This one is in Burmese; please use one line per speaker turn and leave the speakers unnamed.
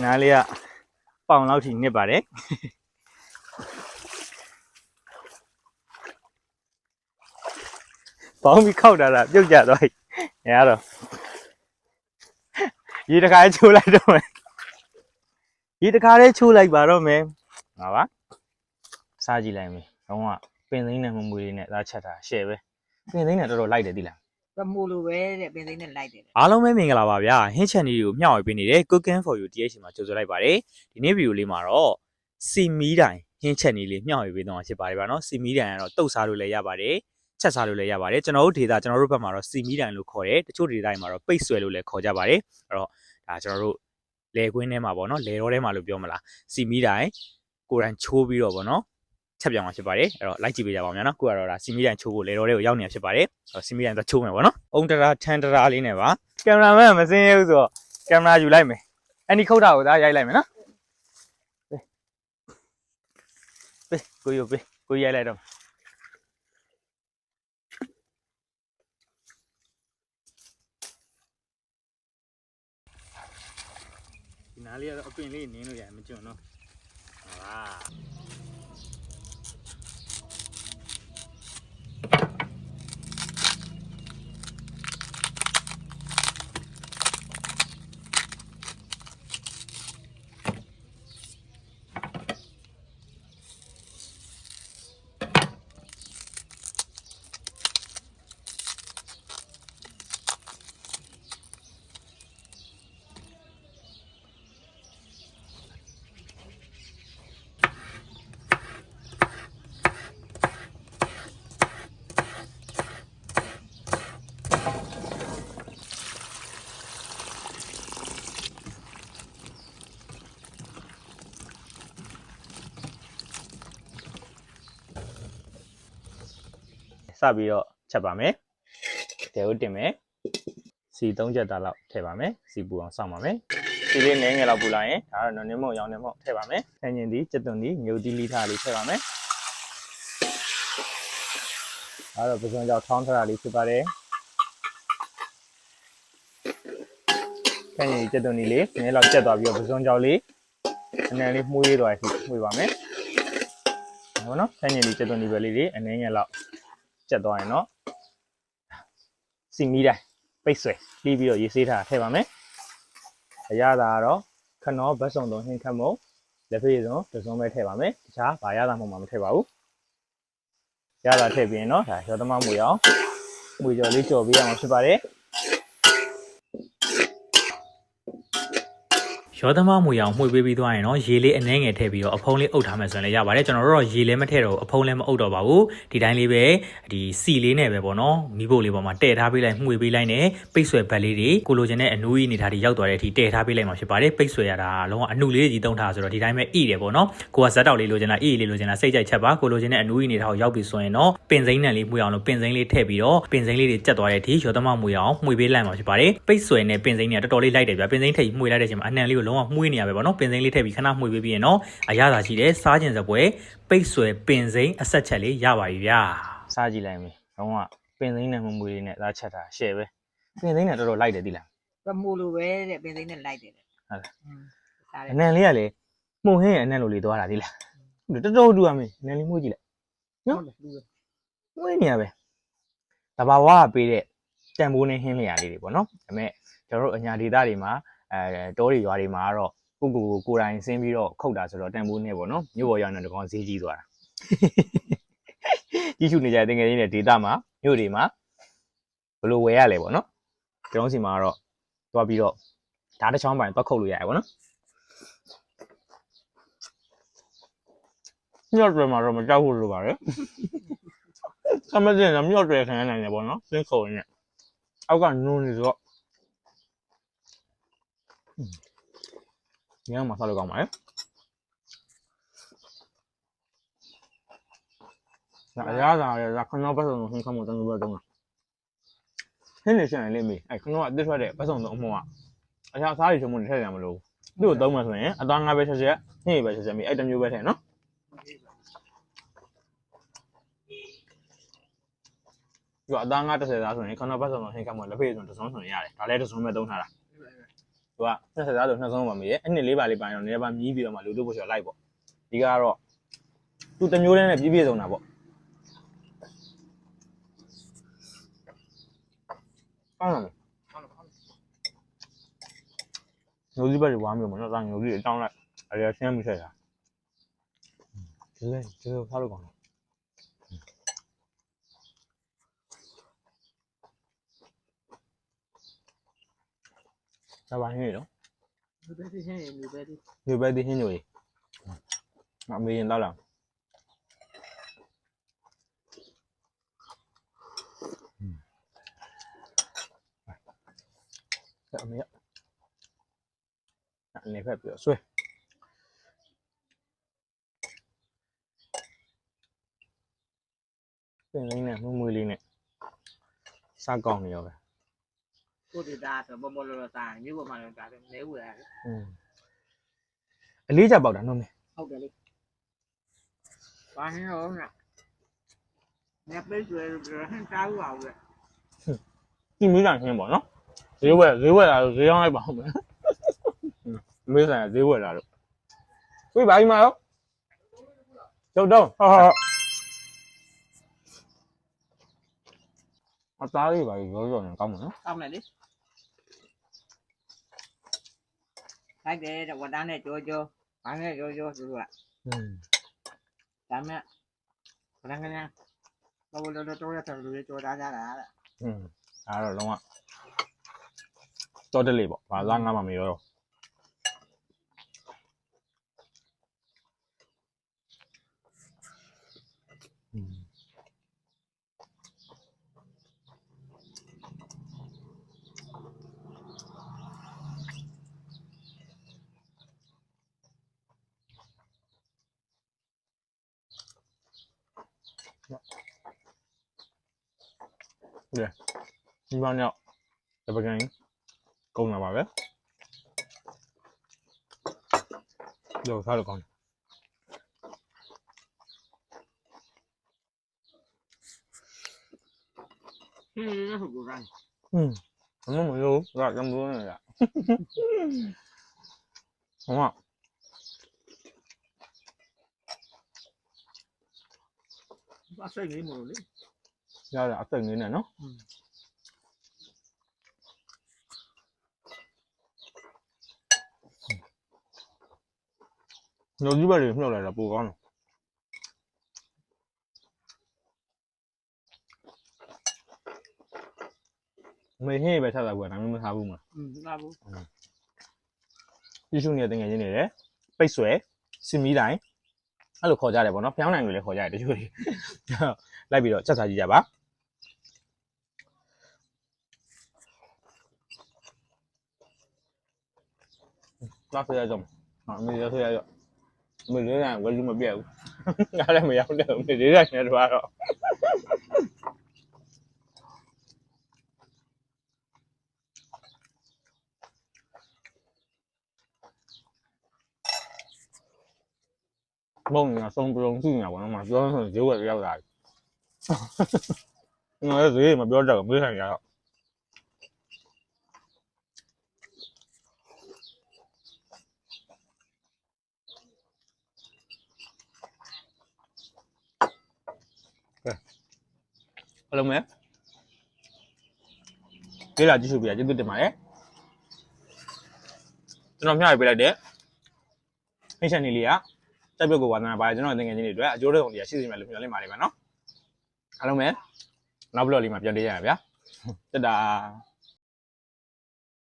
ဒီနားလေးကပေါင်လောက်ထိနစ်ပါတယ်ပေါင်းပြီးခောက်တာလားပြုတ်ကြသွားပြီအဲအဲ့တော့ရေတခါလေးချိုးလိုက်တော့မယ်ရေတခါလေးချိုးလိုက်ပါတော့မယ်ငါပါစားကြည့်လိုက်မယ်တော့ကပင်သိန်းနဲ့မမွေလေးနဲ့သားချက်တာရှယ်ပဲပင်သိန်းနဲ့တော်တော်လိုက်တယ်တိလား
ပမိုးလိုပဲတဲ့ပင်သိန်းနဲ့လိုက်တယ်တဲ့
အားလုံးပဲမင်္ဂလာပါဗျာဟင်းချန်နီကိုမျှဝေပေးနေတဲ့ Cooking for you TH မှာကြိုဆိုလိုက်ပါတယ်ဒီနေ့ဗီဒီယိုလေးမှာတော့စီမီတိုင်ဟင်းချန်နီလေးမျှဝေပေးတော့မှာဖြစ်ပါတယ်ဗျာနော်စီမီတိုင်ကတော့တုတ်စားလို့လည်းရပါတယ်ချက်စားလို့လည်းရပါတယ်ကျွန်တော်တို့ဒေတာကျွန်တော်တို့ဘက်မှာတော့စီမီတိုင်လို့ခေါ်တယ်တချို့ဒေတာတွေမှာတော့ပိတ်ဆွဲလို့လည်းခေါ်ကြပါတယ်အဲ့တော့ဒါကျွန်တော်တို့လေကွင်းထဲမှာပေါ့နော်လေတော့ထဲမှာလို့ပြောမလားစီမီတိုင်ကိုယ်တိုင်ချိုးပြီးတော့ပေါ့နော် ချက်ပြောင်းမှာဖြစ်ပါတယ်အဲ့တော့လိုက်ကြည့်ပေးကြပါဦးများနော်ကိုကတော့ဒါစီမီတိုင်ချိုးဖို့လေတော့ထဲကိုရောက်နေတာဖြစ်ပါတယ်အဲ့တော့စီမီတိုင်တော့ချိုးမယ်ပေါ့နော်အုံတရာထန်တရာလေးနဲ့ပါကင်မရာမန်မစင်းရဘူးဆိုတော့ကင်မရာယူလိုက်မယ်အဲ့ဒီခုတ်တာကိုဒါရိုက်လိုက်မယ်နော်ပေးပေးကိုယူပေးကိုရိုက်လိုက်တော့ဒီနားလေးကတော့အပင်လေးနင်းလို့ရတယ်မကျွန်းနော်ဟာ စပြီးတော့ချက်ပါမယ်တဲကိုတင်မယ်စီ3ချက်သားလောက်ထည့်ပါမယ်စီပူအောင်စောင့်ပါမယ်စီလေးနည်းငယ်လောက်ပူလာရင်ဒါတော့နော်နေမော့ရောင်းနေမော့ထည့်ပါမယ်ဆန်ကျင်ဒီစက်သွန်ဒီမြုပ်ဒီလီထားလေးထည့်ပါမယ်ဒါတော့ပစုံကြောက်ထောင်းထတာလေးဖြစ်ပါတယ်ဆန်ကျင်ဒီစက်သွန်ဒီလေးနည်းလောက်ကျက်သွားပြီးတော့ပစုံကြောက်လေးအနေလေးမှုေးသွားရှိမှုေးပါမယ်ဟုတ်နော်ဆန်ကျင်ဒီစက်သွန်ဒီပဲလေးတွေအနေငယ်လောက် ကျက်သွားရင်တော့စီမီတိုင်းပိတ်ဆွဲပြီးပြီးတော့ရေးဆေးထားထည့်ပါမယ်အရသာကတော့ခနောဘတ်စုံသုံးဟင်းခတ်မုံလက်ဖေးစုံတစ်စုံပဲထည့်ပါမယ်တခြားဘာရသာမှမထည့်ပါဘူးရသာထည့်ပြီးရင်တော့ဒါရောသမမွေအောင်မွေကြော်လေးကြော်ပေးရမှာဖြစ်ပါတယ် ရောသမမွေအောင်မှွေပေးပြီးသွားရင်တော့ရေလေးအနှဲငယ်ထည့်ပြီးတော့အဖုံးလေးအုပ်ထားမယ်ဆိုရင်လည်းရပါတယ်ကျွန်တော်တို့တော့ရေလည်းမထည့်တော့ဘူးအဖုံးလည်းမအုပ်တော့ပါဘူးဒီတိုင်းလေးပဲဒီစီလေးနဲ့ပဲပေါ့နော်မိဖို့လေးပေါ်မှာတည့်ထားပေးလိုက်မှွေပေးလိုက်နဲ့ပိတ်ဆွဲဘက်လေးတွေကိုလိုချင်တဲ့အနူးကြီးအနေထားတွေရောက်သွားတဲ့အထိတည့်ထားပေးလိုက်မှာဖြစ်ပါတယ်ပိတ်ဆွဲရတာလုံးဝအနုလေးကြီးတုံးထားဆိုတော့ဒီတိုင်းပဲဣတယ်ပေါ့နော်ကိုကဇက်တောက်လေးလိုချင်တာဣလေးလိုချင်တာစိတ်ကြိုက်ချက်ပါကိုလိုချင်တဲ့အနူးကြီးအနေထားကိုရောက်ပြီဆိုရင်တော့ပင်စိမ့်နဲ့လေးမှွေအောင်လို့ပင်စိမ့်လေးထည့်ပြီးတော့ပင်စိမ့်လေးတွေကျက်သွားတဲ့အထိရောသမမွေအောင်မှွေပေးလိုက်မှာဖြစ်ပါတယ်ပိတ်ဆွဲနဲ့ပင်စိမ့်နဲ့တော်တော်လေးလိုက်တယ်ဗျပင်စိမ့်ထည့်ပြီးမှွေလိုက်တဲ့အချိန်မှာအနှံလေးကိုလုံးဝမှွေနေရပဲပေါ့နော်ပင်စိမ့်လေးထည့်ပြီးခဏမှွေပေးပြီးရင်တော့အရသာရှိတယ်စားကျင်စပွဲပိတ်ဆွဲပင်စိမ့်အဆက်ချက်လေးရပါပြီဗျာစားကြည့်လိုက်မယ်တော့ကပင်စိမ့်နဲ့မမွေလေးနဲ့သားချက်တာရှယ်ပဲပင်စိမ့်နဲ့တော်တော်လိုက်တယ်တိလား
ပမိုးလိုပဲတဲ့ပင်သိန်းနဲ့လိုက်တယ်တဲ့
ဟုတ်လား
อืมစားတယ်
အနံလေးကလေမှုန်ဟင်းရဲ့အနံလိုလေးသွားတာတိလားတော်တော်တူရမေးအနံလေးမှုကြည့်လိုက်
ဟုတ်တယ်လူပဲ
မှုနေရပဲတဘာဝကပေးတဲ့တန်ဖိုးနဲ့ဟင်းလျာလေးတွေပေါ့နော်ဒါပေမဲ့ကျွန်တော်တို့အညာဒေသတွေမှာ အဲတောတွေရွာတွေမှာကတော့ကိုကိုကိုကိုယ်တိုင်ဆင်းပြီးတော့ခုတ်တာဆိုတော့တန်ဖိုးနဲ့ပေါ့နော်မြို့ပေါ်ရောက်နေတော့ကောင်ဈေးကြီးသွားတာကြီးစုနေကြတဲ့ငယ်လေးတွေဒေသမှာမြို့တွေမှာဘယ်လိုဝယ်ရလဲပေါ့နော်ကျွန်တော်စီမှာကတော့သွားပြီးတော့ဓာတ်တစ်ချောင်းပိုင်သွားခုတ်လို့ရတယ်ပေါ့နော်မြော့တွေမှာတော့မကြောက်ဘူးလို့ပါလေ။အမတင်ကမြော့တွေခံရနိုင်တယ်ပေါ့နော်။သင်ခုံနေ။အောက်ကနူးနေဆိုတော့ ညမှာဆောက်လို့ကောင်းပါလေ။ဒါအရာသာရယ်ဒါခဏပတ်စုံဟင်းခမောတန်းလို့တော့။ဟင်းနေရှင်လေးမေးအဲခဏကအစ်ထွက်တဲ့ပတ်စုံတော့အမောကအရာစားရချုံမနေထည့်ရမလို့သူ့ကိုသုံးမှဆိုရင်အသားငါးပဲချက်ချက်ဟင်းရပဲချက်ချက်မေးအဲ့တစ်မျိုးပဲထည့်နော်ဒီကအသားငါ30သားဆိုရင်ခဏပတ်စုံတော့ဟင်းကမောလက်ဖေးဆိုတစ်စုံဆိုရင်ရတယ်ဒါလည်းတစ်စုံပဲသုံးထားတာ သူကနှစ်ဆက်သားဆိုနှစ်ဆုံးပါမေးရဲ့အနှစ်လေးပါလေးပိုင်းတော့နည်းနည်းပါမြည်ပြီးတော့မှလူတို့ပို့ချော်လိုက်ပေါ့ဒီကတော့သူတမျိုးတည်းနဲ့ပြည့်ပြည့်စုံတာပေါ့ကောင်းတယ်ညိုစီဘက်တွေဝမ်းမျိုးမနော်ဒါညိုစီတွေတောင်းလိုက်အရေဆင်းမိဆက်တာဒီလေဒီ
လိုဖားလို့ကောင်းတယ်
잡아해요. 누베디 해, 누베디. 누베디 해, 누이. 막 미인 달라. Dạ mẹ Nạn này phải rửa xuôi Cái này nè, nó mùi lì nè Xa còn nhiều rồi
ကိုတီတာဆိုဘောဘောလောလောစားမြို့ပေါ်မှာလည်းဒါပဲနေဝယ်ရတယ်
อืมအလေးချက်ပေါက်တာနှုတ်မယ်
ဟုတ်တယ်လေဘာဟင်းရောနာညပိတ်တွေဟန်တားဦးအောင်လေ
ကြည့်မိတာရှင်းပေါ့နော်ဈေးဝယ်ဈေးဝယ်လာလို့ဈေးရောင်းလိုက်ပါဦးမယ်မေးဆိုင်ဈေးဝယ်လာလို့ဝေးပါကြီးမရောကျောက်တော့ဟာဟာအသားလေးပါရောရောနေကောင်းမှာနော်
ကောင်းတယ်လေ လိုက်တယ်တဲ့ဝတ်တန်းနဲ့ကြောကြောဘာနဲ့ကြောကြောသူက
อืม
ဒါမဲ့ခဏခဏဘောဘောလောလောတော့ရတဲ့လူတွေကြောတာကြတာတဲ့
อืมအဲ့တော့လုံးဝတော်တယ်လေပေါ့ဘာလာငါမှမရောတော့ ဒီမှာတော့တပကန်ကုန်လာပါပဲတော့စားလို့ကောင်းတယ်
ဟင်းရဟုတ်ကူတိုင်း
อืมအမမလို့ကကံဘူးနေ ရဟော
ဘာစိတ်နေမလို့လေ
ရရအသက်ငင်းနေနော်ညိုကြီးပဲမြှောက်လိုက်တာပိုကောင်းတယ်မေဟင်းပဲဆက်တာကွာဒါမှမထားဘူးမလား
อืมလာဘူး
ပြည့်စုံနေတဲ့ငယ်ချင်းတွေလည်းပိတ်ဆွဲစင်မီတိုင်းအဲ့လိုခေါ်ကြတယ်ပေါ့နော်ဖျောင်းနိုင်လို့လည်းခေါ်ကြတယ်တချို့တွေလိုက်ပြီးတော့ချက်စားကြည့်ကြပါ လာဆွဲရကြမှာအမေရဆွဲရကြအမေလေးကဝယ်လို့မပြတ်ဘူးငါလည်းမရောက်တော့ဘူးလေးကနဲ့တော့တော့ဘုံကဆုံးပြုံးကြည့်နေတာပေါ့နော်မပြောဆိုရုပ်ဝ က်ရောက်လာတယ်ငါလည်းဈေးမပြောတတ်ဘူးမေးဆိုင်ရတော့အလုံးမဲ့ကြေးလာကြည့်ရှုပြရကျေးဇူးတင်ပါတယ်ကျွန်တော်မျှရပေးလိုက်တဲ့မိတ်ဆက်နေလေးကတက်ပြုတ်ကိုဝါသနာပါတယ်ကျွန်တော်တင်ငယ်ချင်းတွေအတွက်အကျိုးတော်တရားရှိစီမယ်လို့ပြောလိုက်ပါတယ်ဗျာနော်အားလုံးပဲနောက်ဘလော့လေးမှာပြန်တွေ့ရရဗျာတက်တာ